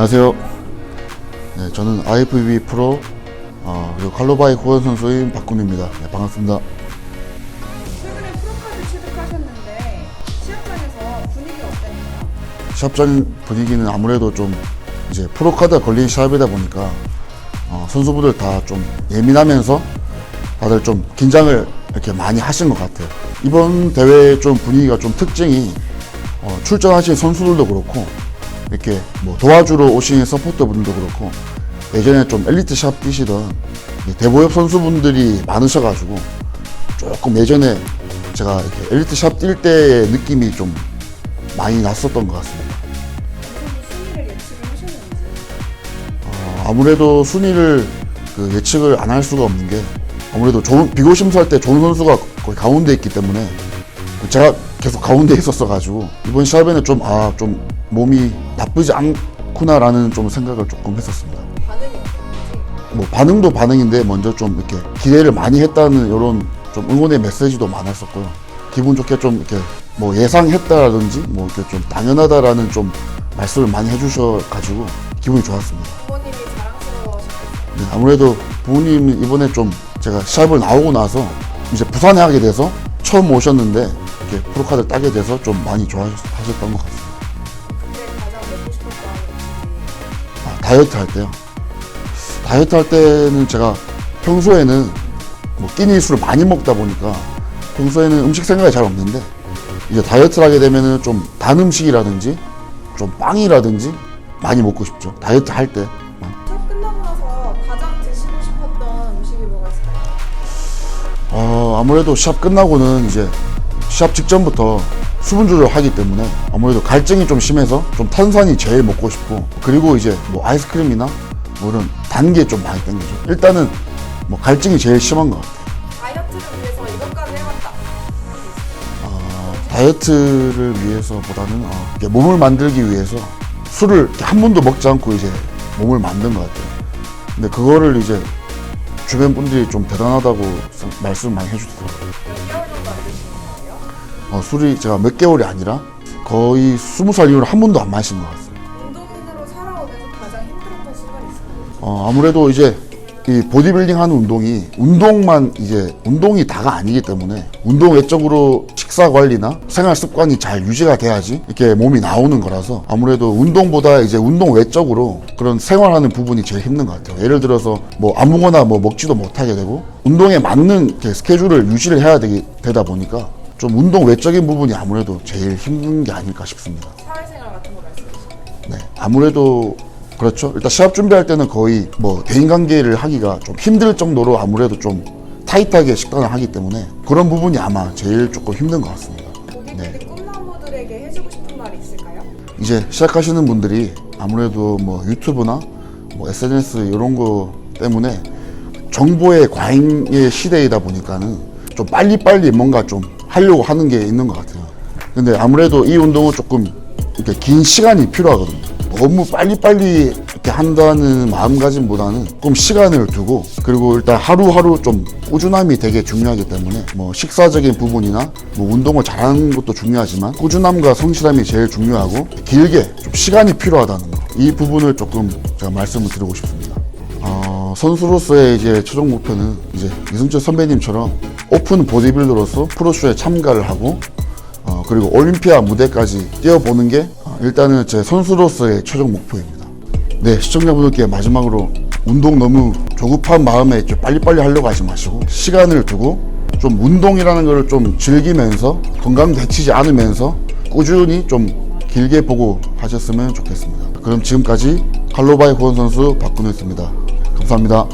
안녕하세요. 네, 저는 IFBB 프로 어, 그리고 칼로바이 후원 선수인 박군입니다. 네, 반갑습니다. 최근에 프로카드 취득하셨는데 시합장에서 분위기 어땠나요? 시합장 분위기는 아무래도 좀 이제 프로카드 걸린 시합이다 보니까 어, 선수분들 다 좀 예민하면서 다들 좀 긴장을 이렇게 많이 하신 것 같아요. 이번 대회 좀 분위기가 좀 특징이 어, 출전하신 선수들도 그렇고 이렇게 뭐 도와주러 오신 서포터분들도 그렇고 예전에 좀 엘리트 샵 뛰시던 이 대보협 선수분들이 많으셔가지고 조금 예전에 제가 이렇게 엘리트 샵 뛸 때의 느낌이 좀 많이 났었던 것 같습니다. 어, 아무래도 순위를 그 예측을 안 할 수가 없는 게 아무래도 좋은 비고 심사할 때 좋은 선수가 거의 가운데 있기 때문에 제가 계속 가운데 있었어 가지고 이번 시합에는 좀 아좀 몸이 나쁘지 않구나라는 좀 생각을 조금 했었습니다. 뭐 반응도 반응인데 먼저 좀 이렇게 기대를 많이 했다는 이런 좀 응원의 메시지도 많았었고요. 기분 좋게 좀 이렇게 뭐 예상했다라든지 뭐 이렇게 좀 당연하다라는 좀 말씀을 많이 해주셔 가지고 기분이 좋았습니다. 부모님이 자랑스러워하셨겠어요. 네, 아무래도 부모님이 이번에 좀 제가 시합을 나오고 나서 이제 부산에 하게 돼서 처음 오셨는데 이렇게 프로카드를 따게 돼서 좀 많이 좋아하셨던 것 같습니다. 아, 다이어트 할 때요. 다이어트 할 때는 제가 평소에는 뭐 끼니 술을 많이 먹다 보니까 평소에는 음식 생각이 잘 없는데 이제 다이어트를 하게 되면은 좀 단 음식이라든지 좀 빵이라든지 많이 먹고 싶죠. 다이어트 할 때. 시합 끝나고 나서 가장 드시고 싶었던 음식이 뭐가 있을까요? 어, 아무래도 시합 끝나고는 이제 시합 직전부터 수분 조절하기 때문에 아무래도 갈증이 좀 심해서 좀 탄산이 제일 먹고 싶고 그리고 이제 뭐 아이스크림이나 뭐 이런 단게 좀 많이 땡기죠. 일단은 뭐 갈증이 제일 심한 것 같아요. 다이어트를 위해서 이것까지 해봤다. 어, 다이어트를 위해서보다는 어, 이렇게 몸을 만들기 위해서 술을 이렇게 한 번도 먹지 않고 이제 몸을 만든 것 같아요. 근데 그거를 이제 주변 분들이 좀 대단하다고 생- 말씀을 많이 해주더라고요. 어, 술이 제가 몇 개월이 아니라 거의 스무 살 이후로 한 번도 안 마신 것 같아요. 운동인으로 살아오면서 가장 힘들었던 순간이 있을까요? 어, 아무래도 이제 이 보디빌딩 하는 운동이 운동만 이제 운동이 다가 아니기 때문에 운동 외적으로 식사 관리나 생활 습관이 잘 유지가 돼야지 이렇게 몸이 나오는 거라서 아무래도 운동보다 이제 운동 외적으로 그런 생활하는 부분이 제일 힘든 것 같아요. 예를 들어서 뭐 아무거나 뭐 먹지도 못하게 되고 운동에 맞는 이렇게 스케줄을 유지를 해야 되기, 되다 보니까 좀 운동 외적인 부분이 아무래도 제일 힘든 게 아닐까 싶습니다. 사회생활 같은 거 말씀해주시면 네, 아무래도 그렇죠. 일단 시합 준비할 때는 거의 뭐 대인 관계를 하기가 좀 힘들 정도로 아무래도 좀 타이트하게 식단을 하기 때문에 그런 부분이 아마 제일 조금 힘든 것 같습니다. 보디빌딩 꿈나무들에게 해주고 싶은 말이 있을까요? 이제 시작하시는 분들이 아무래도 뭐 유튜브나 뭐 SNS 이런 거 때문에 정보의 과잉의 시대이다 보니까는 좀 빨리빨리 뭔가 좀 하려고 하는 게 있는 것 같아요. 근데 아무래도 이 운동은 조금 이렇게 긴 시간이 필요하거든요. 너무 빨리빨리 이렇게 한다는 마음가짐보다는 조금 시간을 두고 그리고 일단 하루하루 좀 꾸준함이 되게 중요하기 때문에 뭐 식사적인 부분이나 뭐 운동을 잘하는 것도 중요하지만 꾸준함과 성실함이 제일 중요하고 길게 좀 시간이 필요하다는 거 이 부분을 조금 제가 말씀을 드리고 싶습니다. 어, 선수로서의 이제 최종 목표는 이제 이승철 선배님처럼 오픈 보디빌더로서 프로쇼에 참가를 하고 어, 그리고 올림피아 무대까지 뛰어보는 게 어, 일단은 제 선수로서의 최종 목표입니다. 네, 시청자분들께 마지막으로 운동 너무 조급한 마음에 좀 빨리빨리 하려고 하지 마시고 시간을 두고 좀 운동이라는 걸 좀 즐기면서 건강 다치지 않으면서 꾸준히 좀 길게 보고 하셨으면 좋겠습니다. 그럼 지금까지 칼로바이 후원 선수 박근우였습니다. 감사합니다.